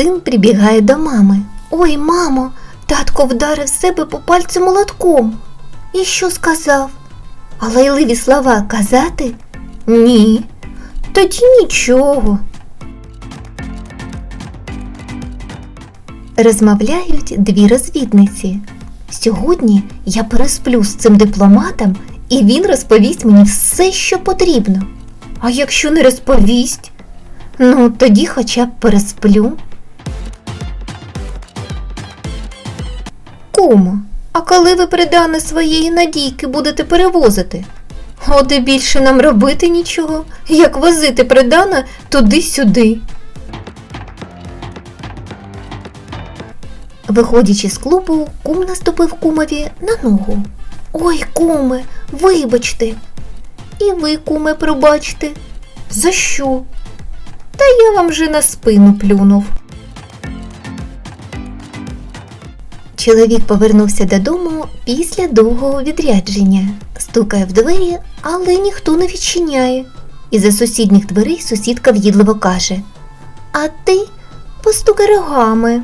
Син прибігає до мами. Ой, мамо, татко вдарив себе по пальцю молотком. І що сказав? А лайливі слова казати? Ні. Тоді нічого. Розмовляють дві розвідниці. Сьогодні я пересплю з цим дипломатом, і він розповість мені все, що потрібно. А якщо не розповість, ну тоді хоча б пересплю. Кумо, а коли ви придане своєї надійки будете перевозити? От і більше нам робити нічого, як возити придане туди-сюди. Виходячи з клубу, кум наступив кумові на ногу. Ой, куме, вибачте. І ви, куме, пробачте. За що? Та я вам вже на спину плюнув. Чоловік повернувся додому після довгого відрядження, стукає в двері, але ніхто не відчиняє. І за сусідніх дверей сусідка в'їдливо каже: А ти постукай рогами.